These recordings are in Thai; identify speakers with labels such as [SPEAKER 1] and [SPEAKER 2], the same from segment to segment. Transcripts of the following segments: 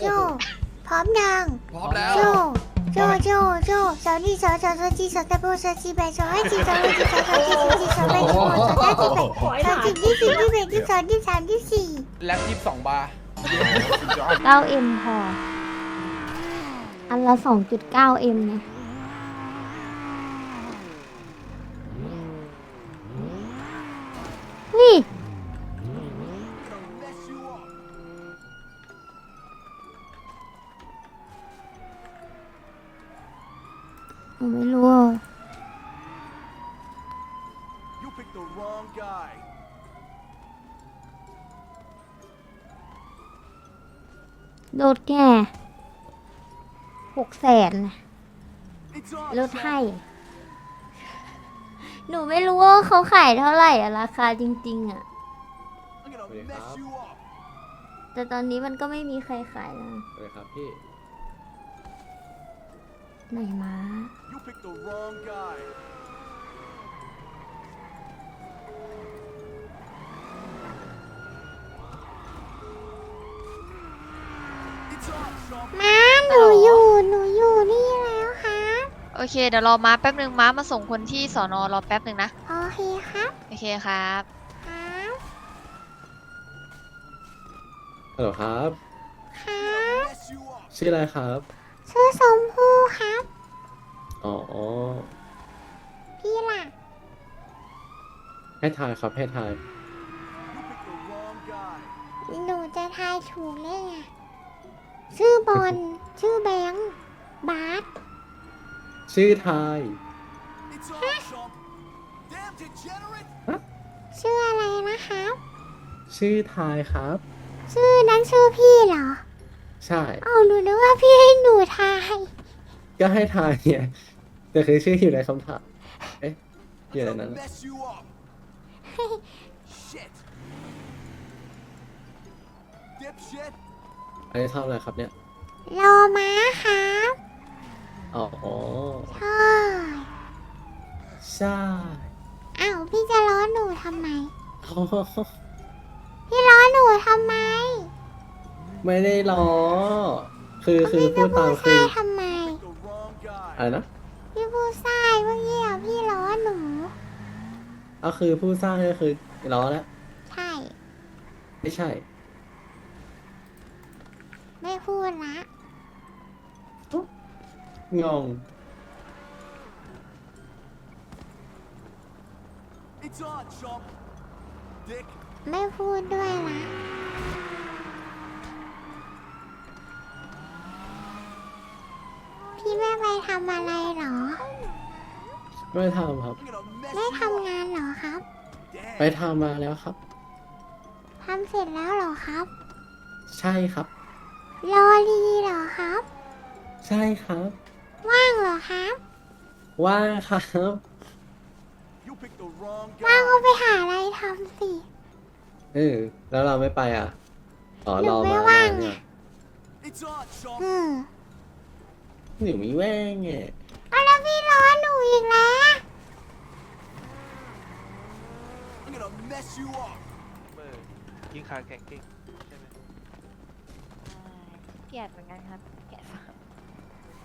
[SPEAKER 1] โจ พร้อมยัง
[SPEAKER 2] พร้อมแล้ว
[SPEAKER 1] โจ โจ โจ โจสาวนี่สาวสาวสาวจีสาวตะโบสาวจีแบสาวให้จีสาวให้จีสาวสาวจีสาวจีสาวแบสาวสาวจีแบสาวจีที่สี่ที่แบที่สองที่สามที่สี่
[SPEAKER 2] แล็บยี่สิบสองบาร์
[SPEAKER 3] เก้าเอ็มพอ อันละสองจุดเก้าเอ็มไงนี่ หนูไม่รู้อะ
[SPEAKER 4] You picked the wrong guy.
[SPEAKER 3] โดดแก่หกแสน
[SPEAKER 4] It's on.
[SPEAKER 3] ลดให้ หนูไม่รู้ว่าเขาขายเท่าไหร่อะราคาจริง ๆอะ
[SPEAKER 4] I'm gonna mess you up.
[SPEAKER 3] แต่ตอนนี้มันก็ไม่มีใครขายแล้ว
[SPEAKER 5] เลยครับพี่
[SPEAKER 3] ไหนมา
[SPEAKER 4] You picked the wrong guy. It's on, chump.
[SPEAKER 1] ม้าหนูอยู่หนูอยู่นี่แล้วครับ
[SPEAKER 6] โอเค เดี๋ยวรอม้าแป๊บหนึ่งม้ามาส่งคนที่สอนอรอแป๊บหนึ่งนะ
[SPEAKER 1] โอเคครับ
[SPEAKER 6] โอเคครับ
[SPEAKER 1] ครับ
[SPEAKER 5] ฮัลโหลครับ
[SPEAKER 1] ครับ
[SPEAKER 4] Mess you up.
[SPEAKER 5] ชื่ออะไรครับ
[SPEAKER 1] ชื่อสมภูครับ
[SPEAKER 5] อ๋อ
[SPEAKER 1] พี่ล่ะ
[SPEAKER 5] ให้ทายครับ ให้ทาย
[SPEAKER 4] You picked the wrong guy.
[SPEAKER 1] หนูจะทายถูกเลยไงชื่อบอล ชื่อแบงค์บาส
[SPEAKER 5] ชื่อทาย
[SPEAKER 4] It's on, chump. Damn degenerate.
[SPEAKER 1] ชื่ออะไรนะครับ
[SPEAKER 5] ชื่อทายครับ
[SPEAKER 1] ชื่อนั้นชื่อพี่เหรอ
[SPEAKER 5] ใช่
[SPEAKER 1] เอาหนูนึกว่าพี่ให้หนูทาย
[SPEAKER 5] ก็ให้ทายเนี่ย แต่คือชื่ออยู่ในคำถามเอ๊ะอยู่ใน
[SPEAKER 4] I'm
[SPEAKER 5] นั้น
[SPEAKER 4] gonna
[SPEAKER 5] อะ
[SPEAKER 4] mess you up. Shit. Dipshit.
[SPEAKER 5] อันนี้ทำอะไรครับเนี่ย
[SPEAKER 1] รอม้าครับ
[SPEAKER 5] อ๋อ
[SPEAKER 1] ใช่
[SPEAKER 5] ใช่
[SPEAKER 1] อ้าวพี่จะล้อหนูทำไม
[SPEAKER 5] อ๋อ
[SPEAKER 1] พี่ล้อหนูทำไม
[SPEAKER 5] ไม่ได้ล้อ คือคือ
[SPEAKER 1] พี่
[SPEAKER 5] พู
[SPEAKER 1] จะ
[SPEAKER 5] ด
[SPEAKER 1] พู
[SPEAKER 5] ตาม
[SPEAKER 1] ด
[SPEAKER 5] คื
[SPEAKER 1] ใส่
[SPEAKER 5] อ
[SPEAKER 1] ทำไม
[SPEAKER 4] The wrong guy.
[SPEAKER 5] อะไรนะ
[SPEAKER 1] พี่พูดใส่ เมื่อกี้อะพี่ล้อหนู
[SPEAKER 5] ก็คือผู้สร้างก็คือล้อแล้ว
[SPEAKER 1] ใช่
[SPEAKER 5] ไม่ใช่
[SPEAKER 1] ไม่พูดละ
[SPEAKER 5] งง
[SPEAKER 4] It's on, chump. Dick.
[SPEAKER 1] ไม่พูดด้วยละพี่ไม่ไปทำอะไรเหรอ
[SPEAKER 5] ไม่ทำครับ
[SPEAKER 4] I'm gonna mess
[SPEAKER 1] ไม่
[SPEAKER 4] you
[SPEAKER 1] ทำงานเหรอครับ
[SPEAKER 4] Damn.
[SPEAKER 5] ไปทำมาแล้วครับ
[SPEAKER 1] ทำเสร็จแล้วเหรอครับ
[SPEAKER 5] ใช่ครับ
[SPEAKER 1] รอรีเหรอครับ
[SPEAKER 5] ใช่ครับ
[SPEAKER 1] ว่างเหรอครับ
[SPEAKER 5] ว่างครับ
[SPEAKER 4] You picked the wrong
[SPEAKER 1] ว่าง
[SPEAKER 4] guy.
[SPEAKER 1] ก็ไปหาอะไรทำสิ
[SPEAKER 5] เออแล้วเราไม่ไปอะอ๋อ
[SPEAKER 1] หนู
[SPEAKER 5] รอ
[SPEAKER 1] ไม่
[SPEAKER 5] มา
[SPEAKER 1] ว่าง
[SPEAKER 5] เนี่ย
[SPEAKER 4] It's on, chump.
[SPEAKER 1] อืม
[SPEAKER 5] หนูมีแว่งไง
[SPEAKER 1] เอาแล้วพี่ล้อหนูอีกแล้ว
[SPEAKER 4] I'm gonna mess you up.
[SPEAKER 7] เมื่อยิงขาแข็งเก่งใช่ไหม
[SPEAKER 6] เกลียดเหมือนกันครับเกลียด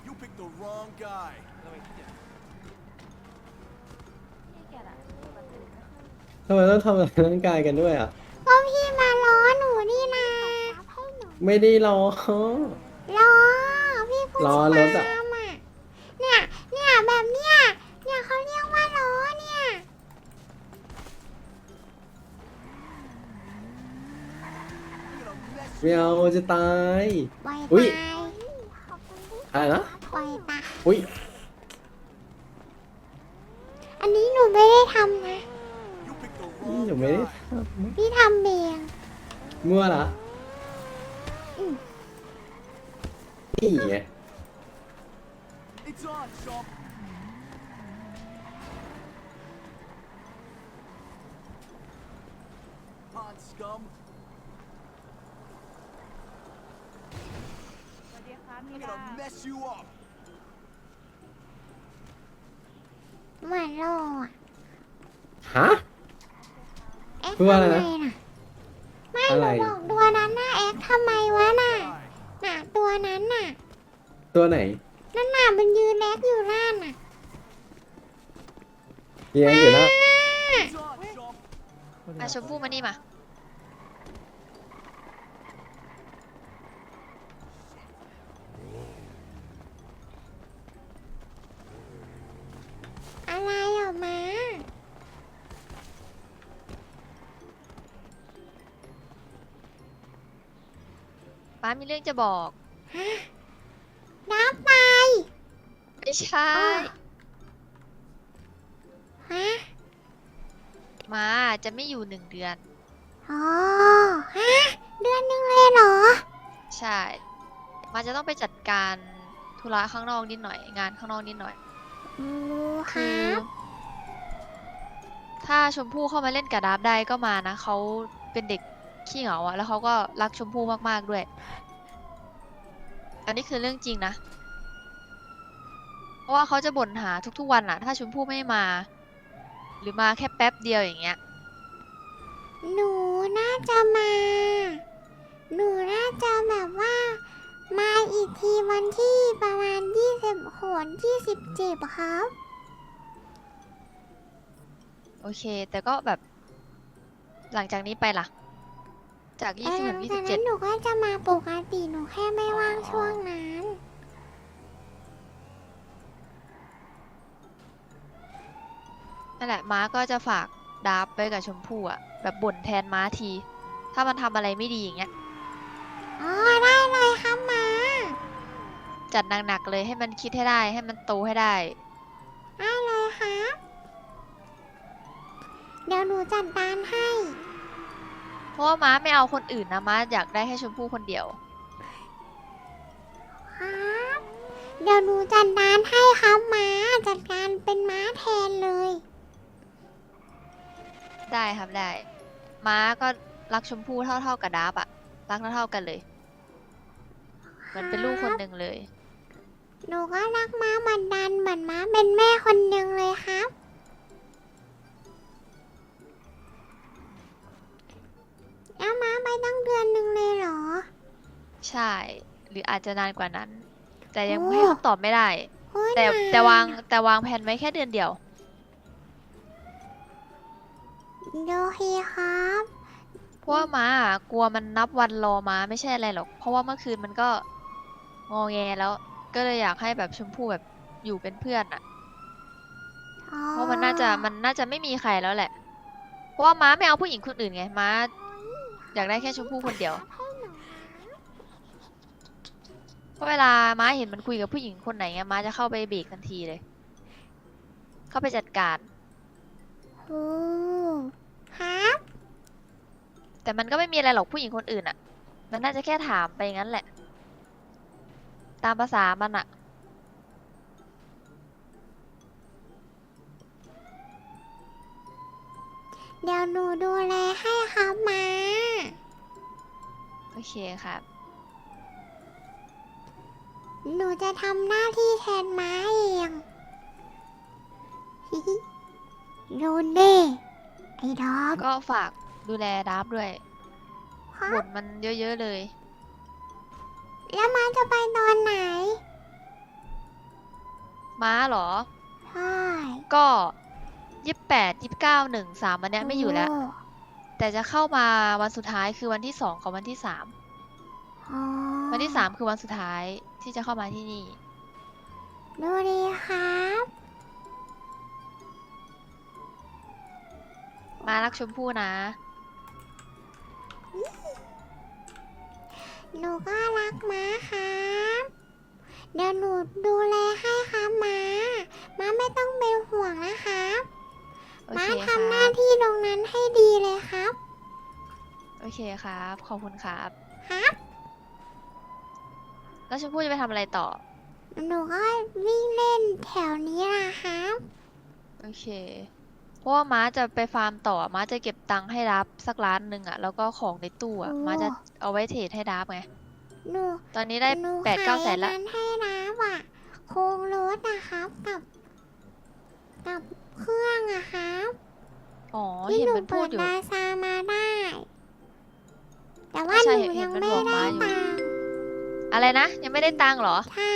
[SPEAKER 4] You picked the wrong guy.
[SPEAKER 7] ทำไมเกลียด
[SPEAKER 6] เกลียดอะ
[SPEAKER 5] ทำไมต้องทำอะไรร่างกายกันด้วยอะ
[SPEAKER 1] ก็พี่มาล้อหนูนี่นาให้หนู
[SPEAKER 5] ไม่ได้รอ
[SPEAKER 1] ล้อพี่พูด
[SPEAKER 5] ล้อรถอะ
[SPEAKER 1] ตามอะเนี่ย เนี่ยแบบเนี้ย เนี่ยเขาเรียกว่าล้อเนี่ย
[SPEAKER 4] I'm gonna mess
[SPEAKER 5] ไม่เอาจะตาย
[SPEAKER 1] ปล่อย
[SPEAKER 5] อุ๊ย
[SPEAKER 1] ตาย
[SPEAKER 5] อะไรนะ
[SPEAKER 1] ปล่อยตาย
[SPEAKER 5] อุ้ย
[SPEAKER 1] อันนี้หนูไม่ได้ทำนะ
[SPEAKER 4] You picked the
[SPEAKER 5] หนู
[SPEAKER 4] wrong
[SPEAKER 5] ไม่ได้
[SPEAKER 4] guy.
[SPEAKER 1] พี่ทำเอง
[SPEAKER 5] มั่วละ
[SPEAKER 1] อืม
[SPEAKER 5] นี่ไง
[SPEAKER 4] It's on, chump. Pond scum.
[SPEAKER 6] ส วัสดีครับ
[SPEAKER 4] I'm
[SPEAKER 6] นี่
[SPEAKER 4] gonna mess you up.
[SPEAKER 1] เหมือนโลอะ
[SPEAKER 5] ฮะ
[SPEAKER 1] เอ็ก
[SPEAKER 5] พูดว่าอะไรนะ
[SPEAKER 1] ทำไมน่ะ ไม่ห
[SPEAKER 5] อะไร
[SPEAKER 1] นูบอกตัวนั้นน่ะเอ็กทำไมวะน่ะน่ะนั้นน่ะ
[SPEAKER 5] ตัวไหน
[SPEAKER 1] นั่นน่ะมันยืนแลกอยู่นั่นน่ะ
[SPEAKER 5] เฮียอยู่นะ
[SPEAKER 4] It's on, chump.
[SPEAKER 6] มาชมพู่มานี่มา
[SPEAKER 1] อะไรอะมา
[SPEAKER 6] ม้ามีเรื่องจะบอก
[SPEAKER 1] นับไป
[SPEAKER 6] ไม่ใช่
[SPEAKER 1] ฮะ
[SPEAKER 6] ม้าจะไม่อยู่หนึ่งเดือน
[SPEAKER 1] อ๋อฮะเดือนหนึงเลยเหรอ
[SPEAKER 6] ใช่ม้าจะต้องไปจัดการธุระข้างนอกนิดหน่อย งานข้างนอกนิดหน่อย
[SPEAKER 1] รู้ค
[SPEAKER 6] คื
[SPEAKER 1] รั
[SPEAKER 6] อ บถ้าชมพู่เข้ามาเล่นกับดับได้ก็มานะเขาเป็นเด็กขี้เหงาอะแล้วเขาก็รักชมพู่มากๆด้วย อันนี้คือเรื่องจริงนะ เพราะว่าเขาจะบ่นหาทุกๆวันอะถ้าชมพู่ไม่มา หรือมาแค่แป๊บเดียวอย่างเงี้ย
[SPEAKER 1] หนูน่าจะมา หนูน่าจะแบบว่า มาอีกทีวันที่ประมาณ 20โหน27ครับ
[SPEAKER 6] โอเค แต่ก็แบบ หลังจากนี้ไปล่ะ จาก
[SPEAKER 1] แต่
[SPEAKER 6] 20
[SPEAKER 1] หลั
[SPEAKER 6] ถึ
[SPEAKER 1] ง
[SPEAKER 6] ง
[SPEAKER 1] จากนั้น
[SPEAKER 6] 27
[SPEAKER 1] หนูก็จะมาปกติหนูแค่ไม่ว่างช่วงนั้น
[SPEAKER 6] นั่นแหละม้าก็จะฝากดาบไปกับชมพู่อะแบบบ่นแทนม้าที ถ้ามันทำอะไรไม่ดีอย่างเงี้ย
[SPEAKER 1] อ๋อ
[SPEAKER 6] จัดหนักๆเลยให้มันคิดให้ได้ให้มันโตให้ได้
[SPEAKER 1] ได้เลยครับเดี๋ยวหนูจัดการให้
[SPEAKER 6] เพราะว่าม้าไม่เอาคนอื่นนะม้าอยากได้แค่ชมพู่คนเดียว
[SPEAKER 1] ครับ เดี๋ยวหนูจัดการให้ครับม้าจัดการเป็นม้าแทนเลย
[SPEAKER 6] ได้ครับได้ ม้าก็รักชมพู่เท่าๆกับดาบอะรักเท่าๆกันเลยเหมือนเป็นลูกคนหนึ่งเลย
[SPEAKER 1] หนูก็รักม้าเหมือนดันเหมือนม้าเป็นแม่คนหนึ่งเลยครับ แล้วม้าไปตั้งเดือนหนึ่งเลยเหรอ
[SPEAKER 6] ใช่ หรืออาจจะนานกว่านั้น แต่ยัง
[SPEAKER 1] โอ้
[SPEAKER 6] ให้คำตอบไม่ได้
[SPEAKER 1] โอ้ย
[SPEAKER 6] แต่
[SPEAKER 1] นน
[SPEAKER 6] แต่วางแต่วางแผนไว้แค่เดือนเดียว
[SPEAKER 1] โอเคครับ
[SPEAKER 6] เพราะว่าม้าอะกลัวมันนับวันรอม้าไม่ใช่อะไรหรอก เพราะว่าเมื่อคืนมันก็งอแงแล้ว ก็เลยอยากให้แบบชมพู่แบบอยู่เป็นเพื่อนอะ
[SPEAKER 1] อ๋อ
[SPEAKER 6] เพราะมันน่าจะมันน่าจะไม่มีใครแล้วแหละ เพราะว่าม้าไม่เอาผู้หญิงคนอื่นไงม้าอยากได้แค่ชมพู่คนเดียว
[SPEAKER 1] ให้หนู
[SPEAKER 6] เพราะเวลาม้าเห็นมันคุยกับผู้หญิงคนไหนไงม้าจะเข้าไปเบรกทันทีเลย เข้าไปจัดการ
[SPEAKER 1] โอ้ครับ
[SPEAKER 6] แต่มันก็ไม่มีอะไรหรอกผู้หญิงคนอื่นอะมันน่าจะแค่ถามไปงั้นแหละ ตามภาษามันอะ
[SPEAKER 1] เดี๋ยวหนูดูแลให้ครับมา
[SPEAKER 6] โอเคครับ
[SPEAKER 1] หนูจะทำหน้าที่แทนม้าเองรูนเน่ไอ้ดอม
[SPEAKER 6] ก็ฝากดูแลดับด้วย
[SPEAKER 1] ครับ
[SPEAKER 6] บ่นมันเยอะๆเลย
[SPEAKER 1] แล้วม้าจะไปตอนไหน
[SPEAKER 6] ม้าเหรอ
[SPEAKER 1] ใช่
[SPEAKER 6] ก็ยี่สิบแปดยี่สิบเก้าหนึ่งสามวันเนี้ยไม่อยู่แล้ว
[SPEAKER 1] โแต่
[SPEAKER 6] จะเข้ามาวันสุดท้ายคือวันที่สองกับวันที่สาม
[SPEAKER 1] อ๋อ
[SPEAKER 6] วันที่สามคือวันสุดท้ายที่จะเข้ามาที่นี่
[SPEAKER 1] ดูดีครับ
[SPEAKER 6] มารักชมพู่นะ
[SPEAKER 1] หนูก็รักม้าครับเดี๋ยวหนูดูแลให้ครับม้าม้าไม่ต้องเป็นห่วงนะครับ
[SPEAKER 6] โอ
[SPEAKER 1] ม้า
[SPEAKER 6] เคครั
[SPEAKER 1] ทำหน้า
[SPEAKER 6] บ
[SPEAKER 1] ที่ตรงนั้นให้ดีเลยครับ
[SPEAKER 6] โอเคครับ ขอบคุณครับ
[SPEAKER 1] ครับ
[SPEAKER 6] แล้วชมพู่จะไปทำอะไรต่อ
[SPEAKER 1] หนูก็วิ่งเล่นแถวนี้นะครับ
[SPEAKER 6] โอเคเพ ราะว่าม้าจะไปฟาร์มต่อม้าจะเก็บตังค์ให้รับสักล้านหนึ่งอะแล้วก็ของในตู้อะ
[SPEAKER 1] โอ้
[SPEAKER 6] ม้าจะเอาไว้เทรดให้ดับไง
[SPEAKER 1] หนู
[SPEAKER 6] ตอนนี้ได้
[SPEAKER 1] หนู
[SPEAKER 6] แปดเก้าแสน
[SPEAKER 1] ขย
[SPEAKER 6] ละ
[SPEAKER 1] อัให้น้ำอะโครงรถนะครับกับกับเครื่องอะครับ
[SPEAKER 6] อ๋อ
[SPEAKER 1] ที่
[SPEAKER 6] เห็น
[SPEAKER 1] หนู
[SPEAKER 6] มันพู
[SPEAKER 1] เปิ
[SPEAKER 6] ด
[SPEAKER 1] ด
[SPEAKER 6] อยู่
[SPEAKER 1] ดาซามาได้ แต่ว่า
[SPEAKER 6] ใช่
[SPEAKER 1] หนู
[SPEAKER 6] เห็น
[SPEAKER 1] ยัง
[SPEAKER 6] มัน
[SPEAKER 1] ไม่
[SPEAKER 6] บอก
[SPEAKER 1] ได้
[SPEAKER 6] ม้าอยู่
[SPEAKER 1] ตังค์
[SPEAKER 6] อะไรนะ ยังไม่ได้ตังค์เหรอ
[SPEAKER 1] ใช่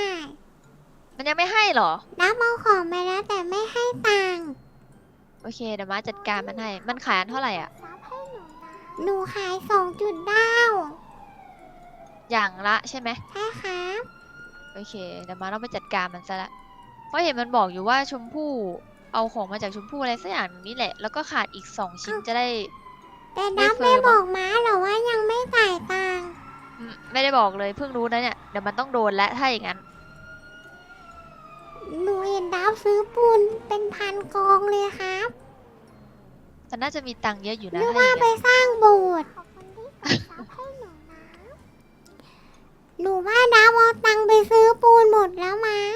[SPEAKER 6] มันยังไม่ให้เหรอ
[SPEAKER 1] รับเอาของไปแล้วแต่ไม่ให้ตังค์
[SPEAKER 6] โอเคเดี๋ยวมาจัดการมันให้ มันขายอันเท่าไหร่อะ
[SPEAKER 1] หนูขายสองจุดดาว
[SPEAKER 6] อย่างละใช่ไหม
[SPEAKER 1] ใช่ครับ
[SPEAKER 6] โอเคเดี๋ยวมาต้องไปจัดการมันซะละ เพราะเห็นมันบอกอยู่ว่าชมพู่เอาของมาจากชมพู่อะไรสักอย่างหนึ่งนี่แหละ แล้วก็ขาดอีกสองชิ้นจะได้
[SPEAKER 1] แต่
[SPEAKER 6] ไม่
[SPEAKER 1] ดับ
[SPEAKER 6] เค
[SPEAKER 1] ไม่
[SPEAKER 6] ย
[SPEAKER 1] บ
[SPEAKER 6] มั้
[SPEAKER 1] องกม้าเหรอว่ายังไม่จ่ายตังค์
[SPEAKER 6] อืมไม่ได้บอกเลยเพิ่งรู้นะเนี่ยเดี๋ยวมันต้องโดนและถ้าอย่างนั้น
[SPEAKER 1] หนูเห็นดับซื้อปูนเป็นพันกองเลยครับ
[SPEAKER 6] มันน่าจะมีตังค์เยอะอยู่
[SPEAKER 1] ห
[SPEAKER 6] นะ
[SPEAKER 1] รือ
[SPEAKER 6] ถ้าอ
[SPEAKER 1] ว่า
[SPEAKER 6] ย่าง
[SPEAKER 1] ไป
[SPEAKER 6] นั้น
[SPEAKER 1] สร้างโบสถ์หนูว่าดับเอาตังค์ไปซื้อปูนหมดแล้วมั้ง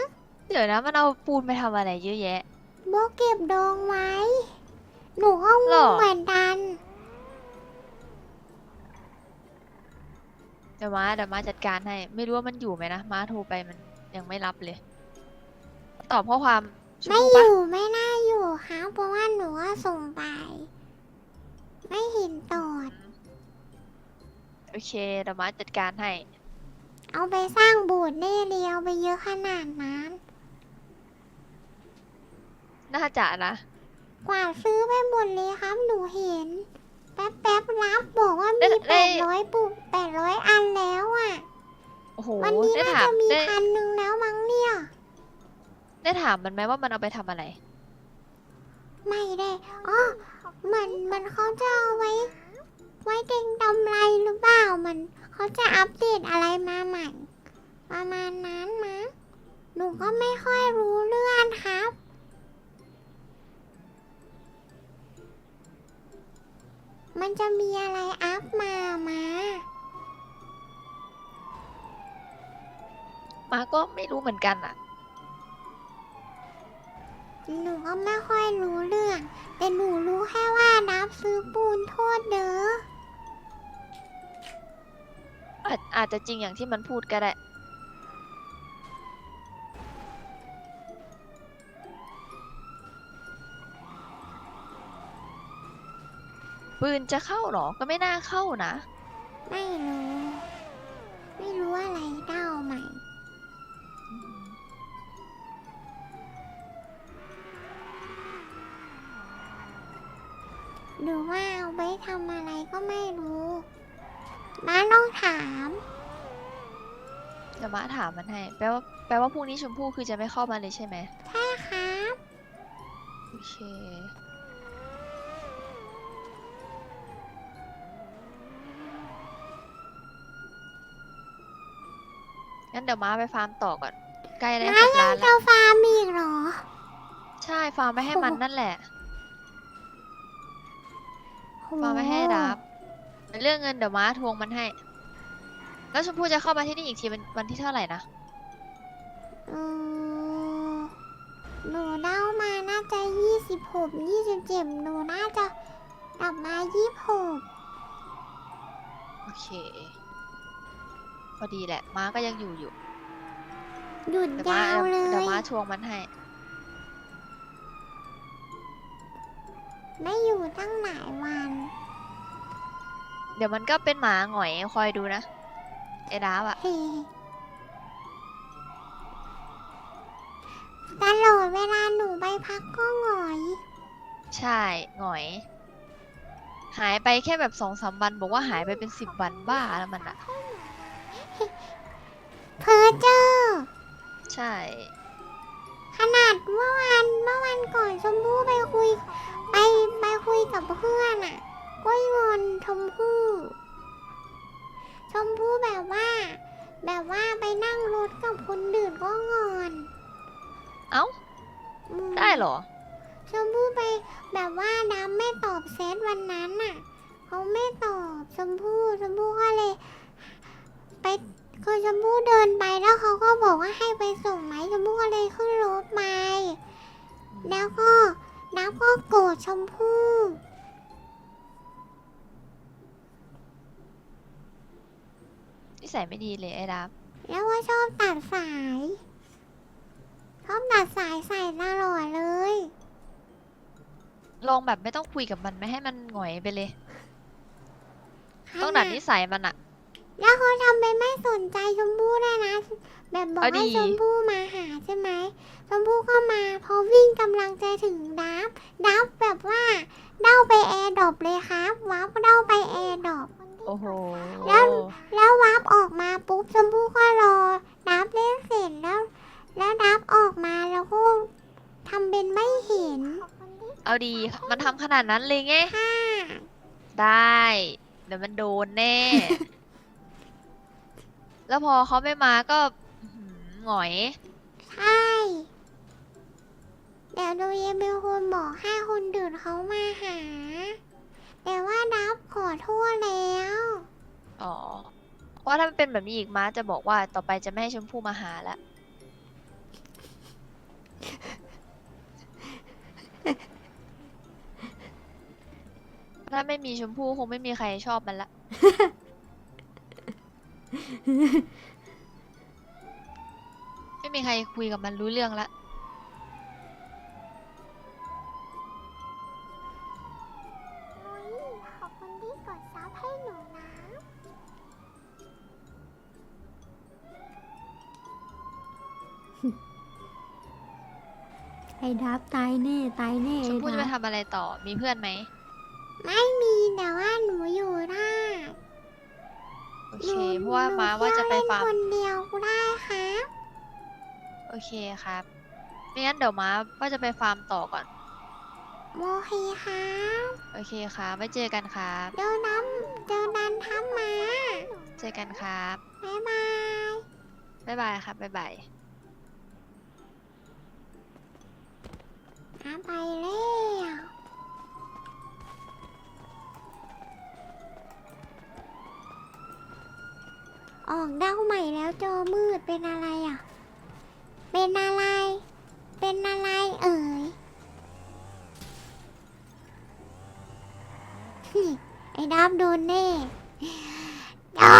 [SPEAKER 6] เดี๋ยวนะมันเอาปูนไปทำอะไรเยอะแยะ
[SPEAKER 1] โบเก็บดองไว้ หนูก็ง
[SPEAKER 6] หรอ
[SPEAKER 1] งเหมือนกัน
[SPEAKER 6] เดี๋ยวมาเดี๋ยวมาจัดการให้ ไม่รู้ว่ามันอยู่ไหมนะมาโทรไปมันยังไม่รับเลย ตอบข้อความชม
[SPEAKER 1] ไม่
[SPEAKER 6] พู่
[SPEAKER 1] อ
[SPEAKER 6] ปะ
[SPEAKER 1] ยู่ไม่น่าอยู่ครับเพราะว่าหนูว่าส่งไป ไม่เห็นตอด
[SPEAKER 6] โอเคเดี๋ยวมาจัดการให้
[SPEAKER 1] เอาไปสร้างโบสถ์ได้เดียวไปเยอะขนาดนั้น
[SPEAKER 6] น่าจะนะ
[SPEAKER 1] กว่าซื้อไปหมดเลยครับ หนูเห็น แป๊บแป๊บๆรับบอกว่า
[SPEAKER 6] ได้
[SPEAKER 1] มี
[SPEAKER 6] ได้
[SPEAKER 1] แปดร้อยปุแปดร้อยอันแล้วอะ
[SPEAKER 6] โอ้โห
[SPEAKER 1] วันนี้
[SPEAKER 6] ได้
[SPEAKER 1] น่า
[SPEAKER 6] ถาม
[SPEAKER 1] จะมี
[SPEAKER 6] ได้
[SPEAKER 1] พันหนึ่งแล้วมั้งเนี่ย
[SPEAKER 6] ได้ถามมันไหมว่ามันเอาไปทำอะไร
[SPEAKER 1] ไม่ได้อ๋อเหมือนเหมันเขาจะเอาไว้ ไว้เก็งกำไรหรือเปล่ามันเขาจะอัปเดตอะไรมาใหม่ ประมาณนั้นมั้งหนูก็ไม่ค่อยรู้เรื่องครับ มันจะมีอะไรอัพมามา
[SPEAKER 6] มาก็ไม่รู้เหมือนกันอะ
[SPEAKER 1] หนูก็ไม่ค่อยรู้เรื่อง แต่หนูรู้แค่ว่านับซื้อปูนโทษเด้อ
[SPEAKER 6] อาจอาจจะจริงอย่างที่มันพูดก็ได้ ปืนจะเข้าเหรอ ก็ไม่น่าเข้านะ
[SPEAKER 1] ไม่รู้ ไม่รู้อะไรเด้าใหม่ หรือว่าเอาไว้ทำอะไรก็ไม่รู้ม้าต้องถาม
[SPEAKER 6] เดี๋ยวมาถามมันให้ แปลว่าแปลว่าพรุ่งนี้ชมพู่คือจะไม่เข้ามาเลยใช่ไหม
[SPEAKER 1] ใช่ครับ
[SPEAKER 6] โอเค งั้นเดี๋ยวม้าไปฟาร์มต่อก่อน ใกล้ได้
[SPEAKER 1] ม้า
[SPEAKER 6] หก
[SPEAKER 1] ยั
[SPEAKER 6] ล้างน
[SPEAKER 1] จะ
[SPEAKER 6] แล้ว
[SPEAKER 1] ฟาร์มอีกเหรอ
[SPEAKER 6] ใช่ ฟาร์มไม่ให้มันนั่นแหละ
[SPEAKER 1] โห
[SPEAKER 6] ฟาร์มไม่ให้รับ เรื่องเงินเดี๋ยวม้าทวงมันให้ แล้วชมพู่จะเข้ามาที่นี่อีกทีวันวันที่เท่าไหร่นะ
[SPEAKER 1] เออหนูเด้ามาน่าจะยี่สิบหกยี่สิบเจ็ดหนูน่าจะกลับมายี่หก
[SPEAKER 6] โอเค พอดีแหละ ม้าก็ยังอยู่อยู่
[SPEAKER 1] หยุด
[SPEAKER 6] เดี๋ยวม้ายา
[SPEAKER 1] วเล
[SPEAKER 6] เดี๋ยวย ม้าทวงมันให้
[SPEAKER 1] ไม่อยู่ตั้งหลายวัน
[SPEAKER 6] เดี๋ยวมันก็เป็นหมาหงอยคอยดูนะ ไอ้ดาวอะ
[SPEAKER 1] เฮ้ตลอดเวลาหนูไปพักก็หงอย
[SPEAKER 6] ใช่หงอย หายไปแค่แบบสองสามวัน บอกว่าหายไปเป็นสิบวันบ้าแล้วมันอะ
[SPEAKER 1] เพอเจอ
[SPEAKER 6] ใช่
[SPEAKER 1] ขนาดเมื่อวานเมื่อวันก่อนชมพู่ไปคุย ไปไปคุยกับเพื่อนอะก็งอนชมพู่ช มพู่แบบว่า แบบว่าไปนั่งรถกับคนดื่นก็งอน
[SPEAKER 6] เอ้า
[SPEAKER 1] อืม
[SPEAKER 6] ได้เหรอ
[SPEAKER 1] ชมพู่ไปแบบว่าน้ำไม่ตอบเซตวันนั้นน่ะเขาไม่ตอบชมพู่ชมพู่ก็เลย ไปคือชมพู่เดินไปแล้วเขาก็บอกว่าให้ไปส่งไหมชมพู่ก็เลยขึ้นรถไปแล้วก็น้ำก็โกรธชมพู่
[SPEAKER 6] นิสัยไม่ดีเลยไอ้ดาว
[SPEAKER 1] แล้วว่าชอบตัดสาย ชอบตัดสายใส่ตลอดเลย
[SPEAKER 6] ลองแบบไม่ต้องคุยกับมันไม่ให้มันหงอยไปเลย
[SPEAKER 1] ข
[SPEAKER 6] ต้อง
[SPEAKER 1] นา
[SPEAKER 6] ดั
[SPEAKER 1] ด
[SPEAKER 6] ดนิสัยมันอะ
[SPEAKER 1] แล้วเขาทำเป็นไม่สนใจชมพู่ได้วยนะ แบบบอก
[SPEAKER 6] เอา
[SPEAKER 1] ให้
[SPEAKER 6] ดี
[SPEAKER 1] ชมพู่มาหาใช่ไหมชมพู่ก็มาพอวิ่งกำลังจะถึงดับดับแบบว่าเด้าไปแอร์ดรอปเลยครับวับเด้าไปแอร์ดรอป
[SPEAKER 6] โอ้โห
[SPEAKER 1] แล้วแล้ววับออกมาปุ๊บชมพู่ก็รอดับเล่นเสร็จแล้ว แล้วดับออกมาแล้วก็ทำเป็นไม่เห็น
[SPEAKER 6] เอาดี มันทำขนาดนั้นเลยไง
[SPEAKER 1] ค่ะ
[SPEAKER 6] ได้ เดี๋ยวมันโดนแน่ แล้วพอเขาไม่มาก็อื้อหือหงอย
[SPEAKER 1] ใช่เดี๋ยวดูเยเป็นคนบอกให้คนดื่นเขามาหา แต่ว่าดับขอโทษแล้ว
[SPEAKER 6] อ๋อเพราะว่าถ้ามันเป็นแบบนี้อีกม้าจะบอกว่าต่อไปจะไม่ให้ชมพู่มาหาแล้วถ้าไม่มีชมพู่คงไม่มีใครชอบมันละ ไม่มีใครคุยกับมันรู้เรื่องละ
[SPEAKER 1] อ้ดับ
[SPEAKER 3] ตายแน่ตายแน่
[SPEAKER 6] ชม
[SPEAKER 3] ไอ้
[SPEAKER 6] พู่จะ
[SPEAKER 3] ดั
[SPEAKER 6] ไป
[SPEAKER 3] บ
[SPEAKER 6] ทำอะไรต่อ มีเพื่อนไหม
[SPEAKER 1] ไม่มีแต่ว่าหนูอยู่ได้
[SPEAKER 6] โอ
[SPEAKER 1] ห
[SPEAKER 6] เค
[SPEAKER 1] นู
[SPEAKER 6] เพราะว่าม้าว่าจะไปฟาร์
[SPEAKER 1] หนู
[SPEAKER 6] ม
[SPEAKER 1] เที่ยวเล่นคนเดียวก็ได้ครับ
[SPEAKER 6] โอเคครับ ไม่งั้นเดี๋ยวม้าว่าจะไปฟาร์มต่อก่อน
[SPEAKER 1] โอเคครับ
[SPEAKER 6] โอเคครับไว้เจอกันครับ
[SPEAKER 1] เดี๋ยวน้ำเดี๋ยวดันทำมา
[SPEAKER 6] เจอกันครับ
[SPEAKER 1] บ๊ายบาย
[SPEAKER 6] บ๊ายบายครับ บ๊ายบาย
[SPEAKER 1] น้ำไปแล้ว ออกเด้าใหม่แล้วจอมืดเป็นอะไรอะ เป็นอะไร เป็นอะไรเอ่ยไอ้ดับโดนแน่ได้